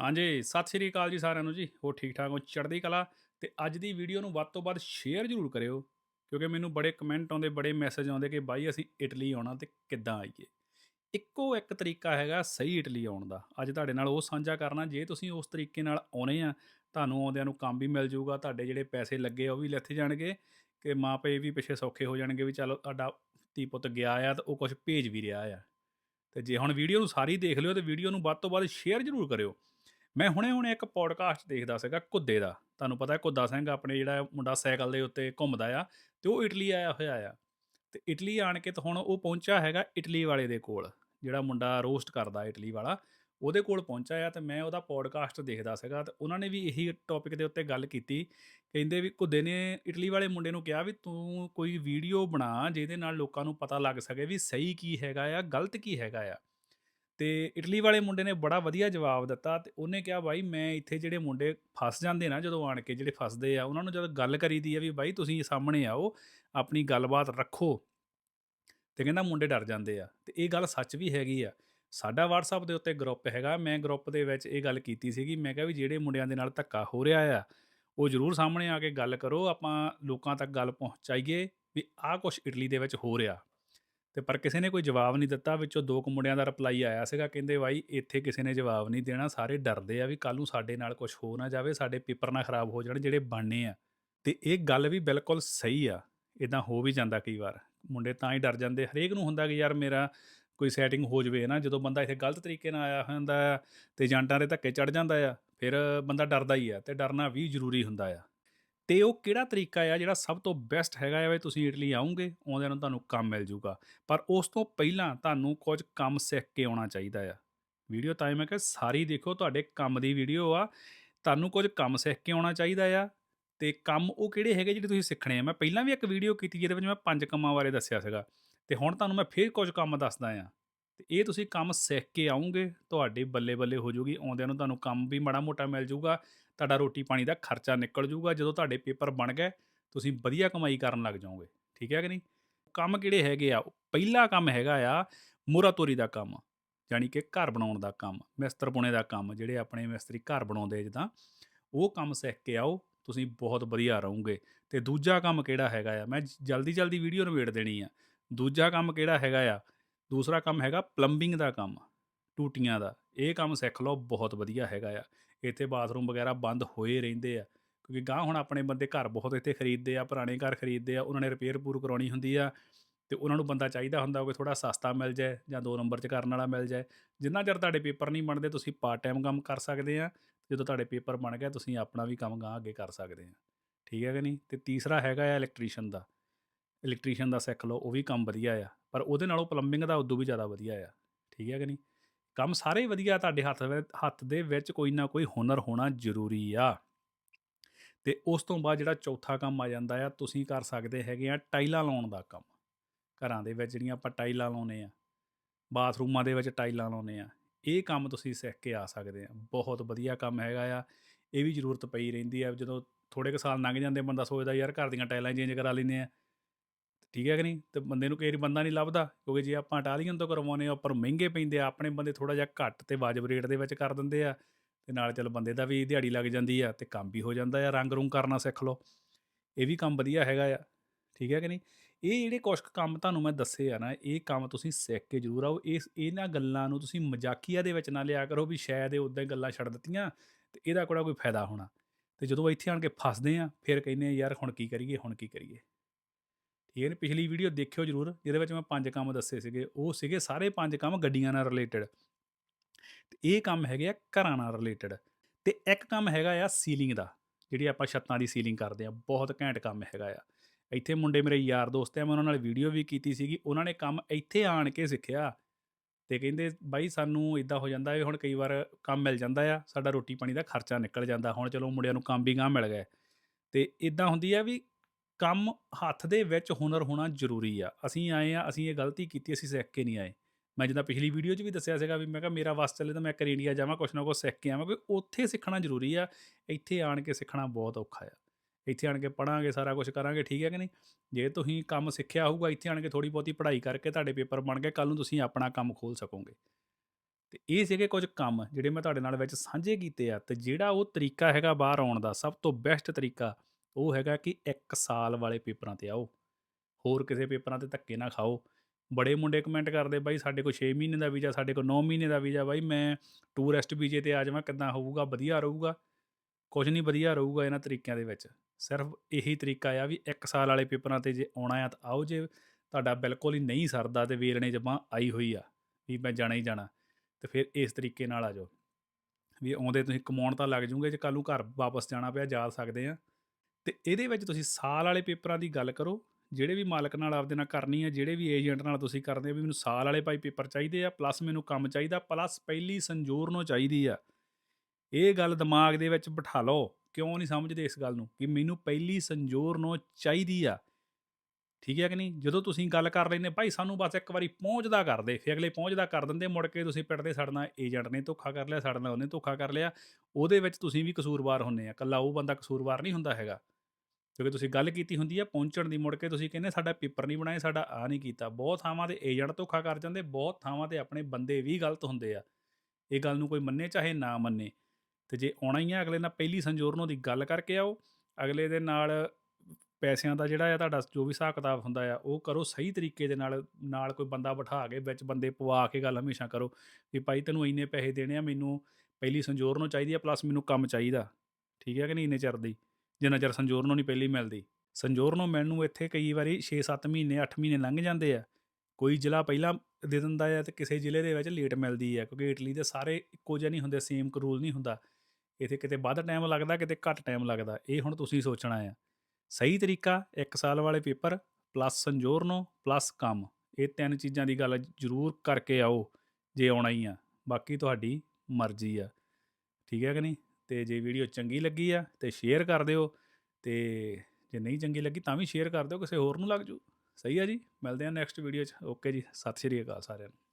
ਹਾਂਜੀ, ਸਤਿ ਸ਼੍ਰੀ ਅਕਾਲ ਜੀ ਸਾਰਿਆਂ ਨੂੰ ਜੀ। ਹੋਰ ਠੀਕ ਠਾਕ ਹੋ? ਚੜ੍ਹਦੀ ਕਲਾ। ਤੇ ਅੱਜ ਦੀ ਵੀਡੀਓ ਨੂੰ ਵੱਧ ਤੋਂ ਵੱਧ ਸ਼ੇਅਰ ਜ਼ਰੂਰ ਕਰਿਓ। ਕਿਉਂਕਿ ਮੈਨੂੰ ਬੜੇ ਕਮੈਂਟ ਆਉਂਦੇ, ਬੜੇ ਮੈਸੇਜ ਆਉਂਦੇ ਕਿ ਬਾਈ ਅਸੀਂ ਇਟਲੀ ਆਉਣਾ ਤੇ ਕਿੱਦਾਂ ਆਈਏ। ਇੱਕੋ ਇੱਕ ਤਰੀਕਾ ਹੈਗਾ ਸਹੀ ਇਟਲੀ ਆਉਣ ਦਾ। ਅੱਜ ਤੁਹਾਡੇ ਨਾਲ ਉਹ ਸਾਂਝਾ ਕਰਨਾ, ਜੇ ਤੁਸੀਂ ਉਸ ਤਰੀਕੇ ਨਾਲ ਆਉਣੇ ਆ, ਤੁਹਾਨੂੰ ਆਉਂਦਿਆਂ ਨੂੰ ਕੰਮ ਵੀ ਮਿਲ ਜਾਊਗਾ, ਤੁਹਾਡੇ ਜਿਹੜੇ ਪੈਸੇ ਲੱਗੇ ਉਹ ਵੀ ਲਿੱਥੇ ਜਾਣਗੇ। ਕਿ ਮਾਪੇ ਵੀ ਪਿੱਛੇ ਸੌਖੇ ਹੋ ਜਾਣਗੇ ਵੀ ਚਲੋ ਤੁਹਾਡਾ ਧੀ ਪੁੱਤ ਗਿਆ ਆ ਤਾਂ ਉਹ ਕੁਝ ਭੇਜ ਵੀ ਰਿਹਾ ਆ। ਤੇ ਜੇ ਹੁਣ ਵੀਡੀਓ ਨੂੰ ਸਾਰੀ ਦੇਖ ਲਿਓ ਤੇ ਵੀਡੀਓ ਨੂੰ ਵੱਧ ਤੋਂ ਵੱਧ ਸ਼ੇਅਰ ਜ਼ਰੂਰ ਕਰਿਓ। ਮੈਂ ਹੁਣੇ ਹੁਣੇ ਇੱਕ ਪੋਡਕਾਸਟ ਦੇਖਦਾ ਸੀਗਾ ਕੁੱਦੇ ਦਾ। ਤੁਹਾਨੂੰ ਪਤਾ ਹੈ ਕੁੱਦਾ ਸਿੰਘ ਆਪਣੇ ਜਿਹੜਾ ਮੁੰਡਾ ਸਾਈਕਲ ਦੇ ਉੱਤੇ ਘੁੰਮਦਾ ਆ ਤੇ ਉਹ ਇਟਲੀ ਆਇਆ ਹੋਇਆ ਆ। ਤੇ ਇਟਲੀ ਆਣ ਕੇ ਤਾਂ ਹੁਣ ਉਹ ਪਹੁੰਚਿਆ ਹੈਗਾ ਇਟਲੀ ਵਾਲੇ ਦੇ ਕੋਲ, ਜਿਹੜਾ ਮੁੰਡਾ ਰੋਸਟ ਕਰਦਾ ਇਟਲੀ ਵਾਲਾ, ਉਹਦੇ ਕੋਲ ਪਹੁੰਚਿਆ ਆ ਤੇ ਮੈਂ ਉਹਦਾ ਪੋਡਕਾਸਟ ਦੇਖਦਾ ਸੀਗਾ ਤੇ ਉਹਨਾਂ ਨੇ ਵੀ ਇਹੀ ਟੌਪਿਕ ਦੇ ਉੱਤੇ ਗੱਲ ਕੀਤੀ, ਕਹਿੰਦੇ ਵੀ ਕੁੱਦੇ ਨੇ ਇਟਲੀ ਵਾਲੇ ਮੁੰਡੇ ਨੂੰ ਕਿਹਾ ਵੀ ਤੂੰ ਕੋਈ ਵੀਡੀਓ ਬਣਾ ਜਿਹਦੇ ਨਾਲ ਲੋਕਾਂ ਨੂੰ ਪਤਾ ਲੱਗ ਸਕੇ ਵੀ ਸਹੀ ਕੀ ਹੈਗਾ ਆ, ਗਲਤ ਕੀ ਹੈਗਾ ਆ। ਤੇ ਇਟਲੀ ਵਾਲੇ ਮੁੰਡੇ ਨੇ ਬੜਾ ਵਧੀਆ ਜਵਾਬ ਦਿੱਤਾ ਤੇ ਉਹਨੇ ਕਿਹਾ, ਬਾਈ, ਮੈਂ ਇੱਥੇ ਜਿਹੜੇ ਮੁੰਡੇ ਫਸ ਜਾਂਦੇ ਨਾ, ਜਦੋਂ ਆਣ ਕੇ ਜਿਹੜੇ ਫਸਦੇ ਆ, ਉਹਨਾਂ ਨੂੰ ਜਦੋਂ ਗੱਲ ਕਰੀਦੀ ਆ ਵੀ, ਬਾਈ, ਤੁਸੀਂ ਸਾਹਮਣੇ ਆਓ, ਆਪਣੀ ਗੱਲਬਾਤ ਰੱਖੋ। ਤੇ ਕਹਿੰਦਾ, ਮੁੰਡੇ ਡਰ ਜਾਂਦੇ ਆ। ਤੇ ਇਹ ਗੱਲ ਸੱਚ ਵੀ ਹੈਗੀ ਆ। ਸਾਡਾ WhatsApp ਦੇ ਉੱਤੇ ਗਰੁੱਪ ਹੈਗਾ। ਮੈਂ ਗਰੁੱਪ ਦੇ ਵਿੱਚ ਇਹ ਗੱਲ ਕੀਤੀ ਸੀਗੀ। ਮੈਂ ਕਿਹਾ ਵੀ ਜਿਹੜੇ ਮੁੰਡਿਆਂ ਦੇ ਨਾਲ ਧੱਕਾ ਹੋ ਰਿਹਾ ਆ, ਉਹ ਜ਼ਰੂਰ ਸਾਹਮਣੇ ਆ ਕੇ ਗੱਲ ਕਰੋ। ਆਪਾਂ ਲੋਕਾਂ ਤੱਕ ਗੱਲ ਪਹੁੰਚਾਈਏ ਵੀ ਆਹ ਕੁਝ ਇਟਲੀ ਦੇ ਵਿੱਚ ਹੋ ਰਿਹਾ। ਤੇ ਪਰ ਕਿਸੇ ਨੇ ਕੋਈ ਜਵਾਬ ਨਹੀਂ ਦਿੱਤਾ, ਵਿੱਚੋਂ ਦੋ ਕੁ ਮੁੰਡਿਆਂ ਦਾ ਰਿਪਲਾਈ ਆਇਆ ਸੀਗਾ, ਕਹਿੰਦੇ ਬਾਈ ਇੱਥੇ ਕਿਸੇ ਨੇ ਜਵਾਬ ਨਹੀਂ ਦੇਣਾ, ਸਾਰੇ ਡਰਦੇ ਆ ਵੀ ਕੱਲ ਨੂੰ ਸਾਡੇ ਨਾਲ ਕੁਝ ਹੋ ਨਾ ਜਾਵੇ, ਸਾਡੇ ਪੇਪਰ ਨਾ ਖਰਾਬ ਹੋ ਜਾਣ ਜਿਹੜੇ ਬਣਨੇ ਆ। ਤੇ ਇਹ ਗੱਲ ਵੀ ਬਿਲਕੁਲ ਸਹੀ ਆ ਇਦਾਂ ਹੋ ਵੀ ਜਾਂਦਾ ਕਈ ਵਾਰ। ਮੁੰਡੇ ਤਾਂ ਹੀ ਡਰ ਜਾਂਦੇ, ਹਰੇਕ ਨੂੰ ਹੁੰਦਾ ਕਿ ਯਾਰ ਮੇਰਾ ਕੋਈ ਸੈਟਿੰਗ ਹੋ ਜਵੇ ਨਾ, ਜਦੋਂ ਬੰਦਾ ਇੱਥੇ ਗਲਤ ਤਰੀਕੇ ਨਾਲ ਆਇਆ ਹੁੰਦਾ ਆ ਤੇ ਏਜੰਟਾਂ ਦੇ ਧੱਕੇ ਚੜ ਜਾਂਦਾ ਆ, ਫਿਰ ਬੰਦਾ ਡਰਦਾ ਹੀ ਆ ਤੇ ਡਰਨਾ ਵੀ ਜ਼ਰੂਰੀ ਹੁੰਦਾ ਆ। ਤੇ ਉਹ ਕਿਹੜਾ ਤਰੀਕਾ ਆ ਜਿਹੜਾ ਸਭ ਤੋਂ ਬੈਸਟ ਹੈਗਾ ਆ ਵੀ ਤੁਸੀਂ ਇਟਲੀ ਆਉਂਗੇ ਆਉਂਦਿਆਂ ਨੂੰ ਤੁਹਾਨੂੰ ਕੰਮ ਮਿਲ ਜੂਗਾ ਪਰ ਉਸ ਤੋਂ ਪਹਿਲਾਂ ਤੁਹਾਨੂੰ ਕੁਝ ਕੰਮ ਸਿੱਖ ਕੇ ਆਉਣਾ ਚਾਹੀਦਾ ਆ। ਵੀਡੀਓ ਤਾਂ ਮੈਂ ਕਿਹਾ ਸਾਰੀ ਦੇਖੋ, ਤੁਹਾਡੇ ਕੰਮ ਦੀ ਵੀਡੀਓ ਆ, ਤੁਹਾਨੂੰ ਕੁਝ ਕੰਮ ਸਿੱਖ ਕੇ ਆਉਣਾ ਚਾਹੀਦਾ ਆ। ਤੇ ਕੰਮ ਉਹ ਕਿਹੜੇ ਹੈਗੇ ਜਿਹੜੇ ਤੁਸੀਂ ਸਿੱਖਣੇ ਆ? ਮੈਂ ਪਹਿਲਾਂ ਵੀ ਇੱਕ ਵੀਡੀਓ ਕੀਤੀ ਜਿਹਦੇ ਵਿੱਚ ਮੈਂ ਪੰਜ ਕੰਮਾਂ ਬਾਰੇ ਦੱਸਿਆ ਸੀਗਾ। ਤੇ ਹੁਣ ਤੁਹਾਨੂੰ ਮੈਂ ਫੇਰ ਕੁਝ ਕੰਮ ਦੱਸਦਾ ਆ। ਤੇ ਇਹ ਤੁਸੀਂ ਕੰਮ ਸਿੱਖ ਕੇ ਆਉਂਗੇ ਤੁਹਾਡੇ ਬੱਲੇ ਬੱਲੇ ਹੋ ਜੂਗੀ, ਆਉਂਦਿਆਂ ਨੂੰ ਤੁਹਾਨੂੰ ਕੰਮ ਵੀ ਮਾੜਾ ਮੋਟਾ ਮਿਲ ਜੂਗਾ, ਤੁਹਾਡਾ ਰੋਟੀ ਪਾਣੀ ਦਾ ਖਰਚਾ ਨਿਕਲ ਜੂਗਾ, ਜਦੋਂ ਤੁਹਾਡੇ ਪੇਪਰ ਬਣ ਗਏ, ਤੁਸੀਂ ਵਧੀਆ ਕਮਾਈ ਕਰਨ ਲੱਗ ਜਾਓਗੇ। ਠੀਕ ਹੈ ਕਿ ਨਹੀਂ? ਕੰਮ ਕਿਹੜੇ ਹੈਗੇ ਆ? ਪਹਿਲਾ ਕੰਮ ਹੈਗਾ ਆ ਮੁਰਾਤੋਰੀ ਦਾ ਕੰਮ, ਯਾਨੀ ਕਿ ਘਰ ਬਣਾਉਣ ਦਾ ਕੰਮ, ਮਿਸਤਰ ਬੁਣੇ ਦਾ ਕੰਮ, ਜਿਹੜੇ ਆਪਣੇ ਮਿਸਤਰੀ ਘਰ ਬਣਾਉਂਦੇ ਜਿੱਦਾਂ, ਉਹ ਕੰਮ ਸਿੱਖ ਕੇ ਆਓ, ਤੁਸੀਂ ਬਹੁਤ ਵਧੀਆ ਰਹੋਗੇ। ਤੇ ਦੂਜਾ ਕੰਮ ਕਿਹੜਾ ਹੈਗਾ ਆ? ਮੈਂ ਜਲਦੀ ਜਲਦੀ ਵੀਡੀਓ ਨਿਬੇੜ ਦੇਣੀ ਆ। ਦੂਜਾ ਕੰਮ ਕਿਹੜਾ ਹੈਗਾ ਆ? ਦੂਸਰਾ ਕੰਮ ਹੈਗਾ ਪਲੰਬਿੰਗ ਦਾ ਕੰਮ, ਟੂਟੀਆਂ ਦਾ। ਇਹ ਕੰਮ ਸਿੱਖ ਲਓ, ਬਹੁਤ ਵਧੀਆ ਹੈਗਾ ਆ। ਇੱਥੇ ਬਾਥਰੂਮ ਵਗੈਰਾ ਬੰਦ ਹੋਏ ਰਹਿੰਦੇ ਆ। ਕਿਉਂਕਿ ਗਾਂ ਹੁਣ ਆਪਣੇ ਬੰਦੇ ਘਰ ਬਹੁਤ ਇੱਥੇ ਖਰੀਦਦੇ ਆ, ਪੁਰਾਣੇ ਘਰ ਖਰੀਦਦੇ ਆ, ਉਹਨਾਂ ਨੇ ਰਿਪੇਅਰ ਪੂਰ ਕਰਾਉਣੀ ਹੁੰਦੀ ਆ ਤੇ ਉਹਨਾਂ ਨੂੰ ਬੰਦਾ ਚਾਹੀਦਾ ਹੁੰਦਾ ਕਿ ਥੋੜਾ ਸਸਤਾ ਮਿਲ ਜਾਏ ਜਾਂ ਦੋ ਨੰਬਰ 'ਚ ਕਰਨ ਵਾਲਾ ਮਿਲ ਜਾਏ। ਜਿੰਨਾ ਚਿਰ ਤੁਹਾਡੇ ਪੇਪਰ ਨਹੀਂ ਬਣਦੇ, ਤੁਸੀਂ ਪਾਰਟ ਟਾਈਮ ਕੰਮ ਕਰ ਸਕਦੇ ਆ। ਜਦੋਂ ਤੁਹਾਡੇ ਪੇਪਰ ਬਣ ਗਿਆ, ਤੁਸੀਂ ਆਪਣਾ ਵੀ ਕੰਮ ਗਾਂ ਅੱਗੇ ਕਰ ਸਕਦੇ ਆ। ਠੀਕ ਹੈ ਕਿ ਨਹੀਂ? ਤੇ ਤੀਸਰਾ ਹੈਗਾ ਆ ਇਲੈਕਟ੍ਰੀਸ਼ੀਅਨ ਦਾ। ਇਲੈਕਟ੍ਰੀਸ਼ੀਅਨ ਦਾ ਸਿੱਖ ਲਓ, ਉਹ ਵੀ ਕੰਮ ਵਧੀਆ ਆ, ਪਰ ਉਹਦੇ ਨਾਲੋਂ ਪਲੰਬਿੰਗ ਦਾ ਉਦੋਂ ਵੀ ਜ਼ਿਆਦਾ ਵਧੀਆ ਆ, ਠੀਕ ਹੈ ਕਿ ਨਹੀਂ? ਕੰਮ ਸਾਰੇ ਵਧੀਆ ਤੁਹਾਡੇ ਹੱਥ ਹੱਥ ਦੇ ਵਿੱਚ ਕੋਈ ਨਾ ਕੋਈ ਹੁਨਰ ਹੋਣਾ ਜ਼ਰੂਰੀ ਆ। ਤੇ ਉਸ ਤੋਂ ਬਾਅਦ ਜਿਹੜਾ ਚੌਥਾ ਕੰਮ ਆ ਜਾਂਦਾ ਆ, ਤੁਸੀਂ ਕਰ ਸਕਦੇ ਹੈਗੇ ਆ ਟਾਈਲਾਂ ਲਾਉਣ ਦਾ ਕੰਮ। ਘਰਾਂ ਦੇ ਵਿੱਚ ਜਿਹੜੀਆਂ ਆਪਾਂ ਟਾਈਲਾਂ ਲਾਉਨੇ ਆ, ਬਾਥਰੂਮਾਂ ਦੇ ਵਿੱਚ ਟਾਈਲਾਂ ਲਾਉਨੇ ਆ, ਇਹ ਕੰਮ ਤੁਸੀਂ ਸਿੱਖ ਕੇ ਆ ਸਕਦੇ ਆ, ਬਹੁਤ ਵਧੀਆ ਕੰਮ ਹੈਗਾ ਆ, ਇਹ ਵੀ ਜ਼ਰੂਰਤ ਪਈ ਰਹਿੰਦੀ ਆ, ਜਦੋਂ ਥੋੜੇ ਕੁ ਸਾਲ ਲੰਘ ਜਾਂਦੇ ਬੰਦਾ ਸੋਚਦਾ ਯਾਰ ਘਰ ਦੀਆਂ ਟਾਈਲਾਂ ਚੇਂਜ ਕਰਾ ਲੈਂਦੇ ਆ। ਠੀਕ ਹੈ ਕਿ ਨਹੀਂ? ਤੇ ਬੰਦੇ ਨੂੰ ਕਈ ਵਾਰੀ ਬੰਦਾ ਨਹੀਂ ਲੱਭਦਾ, ਕਿਉਂਕਿ ਜੇ ਆਪਾਂ ਇਟਾਲੀਅਨ ਤੋਂ ਕਰਵਾਉਨੇ ਆ ਉੱਪਰ ਮਹਿੰਗੇ ਪੈਂਦੇ ਆ, ਆਪਣੇ ਬੰਦੇ ਥੋੜਾ ਜਿਹਾ ਘੱਟ ਤੇ ਵਾਜਬ ਰੇਟ ਦੇ ਵਿੱਚ ਕਰ ਦਿੰਦੇ ਆ, ਤੇ ਨਾਲ ਚੱਲ ਬੰਦੇ ਦਾ ਵੀ ਦਿਹਾੜੀ ਲੱਗ ਜਾਂਦੀ ਆ ਤੇ ਕੰਮ ਵੀ ਹੋ ਜਾਂਦਾ ਆ, ਰੰਗ ਰੂੰਗ ਕਰਨਾ ਸਿੱਖ ਲਓ। ਇਹ ਵੀ ਕੰਮ ਵਧੀਆ ਹੈਗਾ ਆ, ਠੀਕ ਹੈ ਕਿ ਨਹੀਂ? ਇਹ ਜਿਹੜੇ ਕੁਝ ਕੁ ਕੰਮ ਤੁਹਾਨੂੰ ਮੈਂ ਦੱਸੇ ਆ ਨਾ, ਇਹ ਕੰਮ ਤੁਸੀਂ ਸਿੱਖ ਕੇ ਜ਼ਰੂਰ ਆਓ, ਇਸ, ਇਹਨਾਂ ਗੱਲਾਂ ਨੂੰ ਤੁਸੀਂ ਮਜ਼ਾਕੀਆ ਦੇ ਵਿੱਚ ਨਾ ਲਿਆ ਕਰੋ ਵੀ ਸ਼ਾਇਦ ਇਹ ਉਦਾਂ ਗੱਲਾਂ ਛੱਡ ਦਿੱਤੀਆਂ ਤੇ ਇਹਦਾ ਕੋੜਾ ਕੋਈ ਫਾਇਦਾ ਹੋਣਾ। ਤੇ ਜਦੋਂ ਇੱਥੇ ਆਣ ਕੇ ਫਸਦੇ ਆ, ਫਿਰ ਕਹਿੰਦੇ ਯਾਰ ਹੁਣ ਕੀ ਕਰੀਏ, ਹੁਣ ਕੀ ਕਰੀਏ? ਠੀਕ ਹੈ ਨੇ? ਪਿਛਲੀ ਵੀਡੀਓ ਦੇਖਿਓ ਜਰੂਰ, ਜਿਹਦੇ ਵਿੱਚ ਮੈਂ ਪੰਜ ਕੰਮ ਦੱਸੇ ਸੀਗੇ। ਉਹ ਸੀਗੇ ਸਾਰੇ ਪੰਜ ਕੰਮ ਗੱਡੀਆਂ ਨਾਲ ਰਿਲੇਟਡ ਤੇ ਇਹ ਕੰਮ ਹੈਗੇ ਆ ਘਰਾਂ ਨਾਲ ਰਿਲੇਟਡ ਤੇ ਇੱਕ ਕੰਮ ਹੈਗਾ ਆ ਸੀਲਿੰਗ ਦਾ, ਜਿਹੜੀ ਆਪਾਂ ਛੱਤਾਂ ਦੀ ਸੀਲਿੰਗ ਕਰਦੇ ਆ, ਬਹੁਤ ਘੈਂਟ ਕੰਮ ਹੈਗਾ ਆ। ਇੱਥੇ ਮੁੰਡੇ ਮੇਰੇ ਯਾਰ ਦੋਸਤ ਆ, ਮੈਂ ਉਹਨਾਂ ਨਾਲ ਵੀਡੀਓ ਵੀ ਕੀਤੀ ਸੀਗੀ। ਉਹਨਾਂ ਨੇ ਕੰਮ ਇੱਥੇ ਆਣ ਕੇ ਸਿੱਖਿਆ ਤੇ ਕਹਿੰਦੇ, ਬਾਈ ਸਾਨੂੰ ਇਦਾਂ ਹੋ ਜਾਂਦਾ ਵੀ ਹੁਣ ਕਈ ਵਾਰ ਕੰਮ ਮਿਲ ਜਾਂਦਾ ਆ, ਸਾਡਾ ਰੋਟੀ ਪਾਣੀ ਦਾ ਖਰਚਾ ਨਿਕਲ ਜਾਂਦਾ। ਹੁਣ ਚਲੋ ਮੁੰਡਿਆਂ ਨੂੰ ਕੰਮ ਵੀ ਗਾਂ ਮਿਲ ਗਿਆ। ਤੇ ਇਦਾਂ ਹੁੰਦੀ ਆ ਵੀ ਕੰਮ ਹੱਥ ਦੇ ਵਿੱਚ ਹੁਨਰ ਹੋਣਾ ਜ਼ਰੂਰੀ ਆ। ਅਸੀਂ ਆਏ ਆ, ਅਸੀਂ ਇਹ ਗਲਤੀ ਕੀਤੀ, ਅਸੀਂ ਸਿੱਖ ਕੇ ਨਹੀਂ ਆਏ। ਮੈਂ ਜਿੱਦਾਂ ਪਿਛਲੀ ਵੀਡੀਓ 'ਚ ਵੀ ਦੱਸਿਆ ਸੀਗਾ ਵੀ ਮੈਂ ਕਿਹਾ ਮੇਰਾ ਵਾਸ ਚੱਲੇ ਤਾਂ ਮੈਂ ਕੈਨੇਡੀਆ ਜਾਵਾਂ, ਕੁਛ ਨਾ ਕੁਛ ਸਿੱਖ ਕੇ ਆਵਾਂ, ਕਿਉਂਕਿ ਉੱਥੇ ਸਿੱਖਣਾ ਜ਼ਰੂਰੀ ਆ, ਇੱਥੇ ਆਣ ਕੇ ਸਿੱਖਣਾ ਬਹੁਤ ਔਖਾ ਆ। ਇੱਥੇ ਆਣ ਕੇ ਪੜਾਂਗੇ ਸਾਰਾ ਕੁਝ ਕਰਾਂਗੇ, ਠੀਕ ਹੈ ਕਿ ਨਹੀਂ? ਜੇ ਤੁਸੀਂ ਕੰਮ ਸਿੱਖਿਆ ਹੋਊਗਾ, ਇੱਥੇ ਆਣ ਕੇ ਥੋੜੀ ਬਹੁਤੀ ਪੜ੍ਹਾਈ ਕਰਕੇ ਤੁਹਾਡੇ ਪੇਪਰ ਬਣ ਗਏ ਕੱਲ ਨੂੰ ਤੁਸੀਂ ਆਪਣਾ ਕੰਮ ਖੋਲ ਸਕੋਗੇ। ਤੇ ਇਹ ਸੀਗੇ ਕੁਝ ਕੰਮ ਜਿਹੜੇ ਮੈਂ ਤੁਹਾਡੇ ਨਾਲ ਵਿੱਚ ਸਾਂਝੇ ਕੀਤੇ ਆ, ਤੇ ਜਿਹੜਾ ਉਹ ਤਰੀਕਾ ਹੈਗਾ ਬਾਹਰ ਆਉਣ ਦਾ, ਸਭ ਤੋਂ ਬੈਸਟ ਤਰੀਕਾ ਉਹ ਹੈਗਾ ਕਿ 1 ਸਾਲ ਵਾਲੇ ਪੇਪਰਾਂ ਤੇ ਆਓ। ਹੋਰ ਕਿਸੇ ਪੇਪਰਾਂ ਤੇ ਧੱਕੇ ਨਾ ਖਾਓ। ਬੜੇ ਮੁੰਡੇ ਕਮੈਂਟ ਕਰਦੇ, ਬਾਈ ਸਾਡੇ ਕੋਲ 6 ਮਹੀਨੇ ਦਾ ਵੀਜ਼ਾ, ਸਾਡੇ ਕੋਲ 9 ਮਹੀਨੇ ਦਾ ਵੀਜ਼ਾ, ਬਾਈ ਮੈਂ ਟੂਰਿਸਟ ਵੀਜ਼ੇ ਤੇ ਆ ਜਾਵਾਂ, ਕਿੱਦਾਂ ਹੋਊਗਾ? ਵਧੀਆ ਰਹੂਗਾ? ਕੁਝ ਨਹੀਂ ਵਧੀਆ ਰਹੂਗਾ ਇਹਨਾਂ ਤਰੀਕਿਆਂ ਦੇ ਵਿੱਚ। ਸਿਰਫ ਇਹੀ ਤਰੀਕਾ ਆ ਵੀ 1 ਸਾਲ ਵਾਲੇ ਪੇਪਰਾਂ ਤੇ ਜੇ ਆਉਣਾ ਆ ਤਾਂ ਆਓ, ਜੇ ਤੁਹਾਡਾ ਬਿਲਕੁਲ ਹੀ ਨਹੀਂ ਸਰਦਾ ਤੇ ਵੇਰਣੇ ਜਮਾਂ ਆਈ ਹੋਈ ਆ ਵੀ ਮੈਂ ਜਾਣਾ ਹੀ ਜਾਣਾ, ਤੇ ਫਿਰ ਇਸ ਤਰੀਕੇ ਨਾਲ ਆ ਜਾਓ। ਵੀ ਆਉਂਦੇ ਤੁਸੀਂ ਕਮਾਉਣ ਤਾਂ ਲੱਗ ਜੂਗੇ, ਜੇ ਕੱਲ੍ਹ ਨੂੰ ਘਰ ਵਾਪਸ ਜਾਣਾ ਪਿਆ, ਜਾ ਸਕਦੇ ਆ। ਤੇ ਇਹਦੇ ਵਿੱਚ ਤੁਸੀਂ ਸਾਲ ਵਾਲੇ ਪੇਪਰਾਂ ਦੀ ਗੱਲ ਕਰੋ, ਜਿਹੜੇ ਵੀ ਮਾਲਕ ਨਾਲ ਆਪਦੇ ਨਾਲ ਕਰਨੀ ਹੈ, ਜਿਹੜੇ ਵੀ ਏਜੰਟ ਨਾਲ ਤੁਸੀਂ ਕਰਦੇ ਹੋ ਵੀ ਮੈਨੂੰ ਸਾਲ ਵਾਲੇ ਭਾਈ ਪੇਪਰ ਚਾਹੀਦੇ ਆ ਪਲੱਸ ਮੈਨੂੰ ਕੰਮ ਚਾਹੀਦਾ ਪਲੱਸ ਪਹਿਲੀ ਸੰਜੋਰਨੋ ਚਾਹੀਦੀ ਆ। ਇਹ ਗੱਲ ਦਿਮਾਗ ਦੇ ਵਿੱਚ ਬਿਠਾ ਲਓ, ਕਿਉਂ ਨਹੀਂ ਸਮਝਦੇ ਇਸ ਗੱਲ ਨੂੰ? ਕਿ ਮੈਨੂੰ ਪਹਿਲੀ ਸੰਜੋਰਨੋ ਚਾਹੀਦੀ ਆ। ਠੀਕ ਹੈ ਕਿ ਨਹੀਂ? ਜਦੋਂ ਤੁਸੀਂ ਗੱਲ ਕਰ ਲੈਂਦੇ, ਭਾਈ ਸਾਨੂੰ ਬਸ ਇੱਕ ਵਾਰੀ ਪਹੁੰਚਦਾ ਕਰ ਦੇ, ਫਿਰ ਅਗਲੇ ਪਹੁੰਚਦਾ ਕਰ ਦਿੰਦੇ, ਮੁੜ ਕੇ ਤੁਸੀਂ ਪਿੱਟਦੇ ਸੜਨਾ ਏਜੰਟ ਨੇ ਧੋਖਾ ਕਰ ਲਿਆ ਸੜਨਾ ਉਹਨੇ ਧੋਖਾ ਕਰ ਲਿਆ, ਉਹਦੇ ਵਿੱਚ ਤੁਸੀਂ ਵੀ ਕਸੂਰਵਾਰ ਹੁੰਨੇ ਆ ਕੱਲਾ ਉਹ ਬੰਦਾ ਕਸੂਰਵਾਰ ਨਹੀਂ ਹੁੰਦਾ ਹੈਗਾ। ਕਿਉਂਕਿ ਤੁਸੀਂ ਗੱਲ ਕੀਤੀ ਹੁੰਦੀ ਆ ਪਹੁੰਚਣ ਦੀ ਮੁੜ ਕੇ ਤੁਸੀਂ ਕਹਿੰਦੇ ਸਾਡਾ ਪੇਪਰ ਨਹੀਂ ਬਣਾਏ, ਸਾਡਾ ਆ ਨਹੀਂ ਕੀਤਾ। ਬਹੁਤ ਥਾਵਾਂ ਤੇ ਏਜੰਟ ਧੋਖਾ ਕਰ ਜਾਂਦੇ, ਬਹੁਤ ਥਾਵਾਂ ਤੇ ਆਪਣੇ ਬੰਦੇ ਵੀ ਗਲਤ ਹੁੰਦੇ ਆ। ਇਹ ਗੱਲ ਨੂੰ ਕੋਈ ਮੰਨੇ ਚਾਹੇ ਨਾ ਮੰਨੇ। ਤੇ ਜੇ ਆਉਣਾ ਹੀ ਆ, ਅਗਲੇ ਨਾਲ ਪਹਿਲੀ ਸੰਜੋਰਨੋ ਦੀ ਗੱਲ ਕਰਕੇ ਆਓ, ਅਗਲੇ ਦੇ ਨਾਲ ਪੈਸਿਆਂ ਦਾ ਜਿਹੜਾ ਆ ਤੁਹਾਡਾ ਜੋ ਵੀ ਹਿਸਾਬ ਕਿਤਾਬ ਹੁੰਦਾ ਆ, ਉਹ ਕਰੋ ਸਹੀ ਤਰੀਕੇ ਦੇ ਨਾਲ ਨਾਲ ਕੋਈ ਬੰਦਾ ਬਿਠਾ ਕੇ ਵਿੱਚ ਬੰਦੇ ਪਵਾ ਕੇ ਗੱਲ ਹਮੇਸ਼ਾ ਕਰੋ ਵੀ ਭਾਈ ਤੈਨੂੰ ਇੰਨੇ ਪੈਸੇ ਦੇਣੇ ਆ, ਮੈਨੂੰ ਪਹਿਲੀ ਸੰਜੋਰ ਨੂੰ ਚਾਹੀਦੀ ਆ ਪਲੱਸ ਮੈਨੂੰ ਕੰਮ ਚਾਹੀਦਾ। ਠੀਕ ਹੈ ਕਿ ਨਹੀਂ ਇੰਨੇ ਚਿਰ ਦੀ? ਜਿੰਨਾ ਚਿਰ ਸੰਜੋਰਨੋ ਨਹੀਂ ਪਹਿਲੀ ਮਿਲਦੀ। ਸੰਜੋਰਨੋ ਮਿਲਣ ਨੂੰ ਇੱਥੇ ਕਈ ਵਾਰੀ 6-7 ਮਹੀਨੇ 8 ਮਹੀਨੇ ਲੰਘ ਜਾਂਦੇ ਆ। ਕੋਈ ਜ਼ਿਲ੍ਹਾ ਪਹਿਲਾਂ ਦੇ ਦਿੰਦਾ ਆ ਤੇ ਕਿਸੇ ਜ਼ਿਲ੍ਹੇ ਦੇ ਵਿੱਚ ਲੇਟ ਮਿਲਦੀ ਹੈ ਕਿਉਂਕਿ ਇਟਲੀ ਦੇ ਸਾਰੇ ਇੱਕੋ ਜਿਹੇ ਨਹੀਂ ਹੁੰਦੇ ਸੇਮ ਕਰੂਲ ਨਹੀਂ ਹੁੰਦਾ। ਇੱਥੇ ਕਿਤੇ ਵੱਧ ਟਾਈਮ ਲੱਗਦਾ, ਕਿਤੇ ਘੱਟ ਟਾਈਮ ਲੱਗਦਾ। ਇਹ ਹੁਣ ਤੁਸੀਂ ਸੋਚਣਾ ਆ। ਸਹੀ ਤਰੀਕਾ 1 ਸਾਲ ਵਾਲੇ ਪੇਪਰ ਪਲੱਸ ਸੰਜੋਰਨੋ ਪਲੱਸ ਕੰਮ। ਇਹ ਤਿੰਨ ਚੀਜ਼ਾਂ ਦੀ ਗੱਲ ਜ਼ਰੂਰ ਕਰਕੇ ਆਓ, ਜੇ ਆਉਣਾ ਹੀ ਆ। ਬਾਕੀ ਤੁਹਾਡੀ ਮਰਜ਼ੀ ਆ। ਠੀਕ ਹੈ ਕਿ ਨਹੀਂ? ਤੇ ਜੇ ਵੀਡੀਓ ਚੰਗੀ ਲੱਗੀ ਆ ਤੇ ਸ਼ੇਅਰ ਕਰ ਦਿਓ ਤੇ ਜੇ ਨਹੀਂ ਚੰਗੀ ਲੱਗੀ ਤਾਂ ਵੀ ਸ਼ੇਅਰ ਕਰ ਦਿਓ, ਕਿਸੇ ਹੋਰ ਨੂੰ ਲੱਗ ਜੂ। ਸਹੀ ਆ ਜੀ, ਮਿਲਦੇ ਆ ਨੈਕਸਟ ਵੀਡੀਓ 'ਚ। ਓਕੇ ਜੀ, ਸਤਿ ਸ਼੍ਰੀ ਅਕਾਲ ਸਾਰਿਆਂ ਨੂੰ।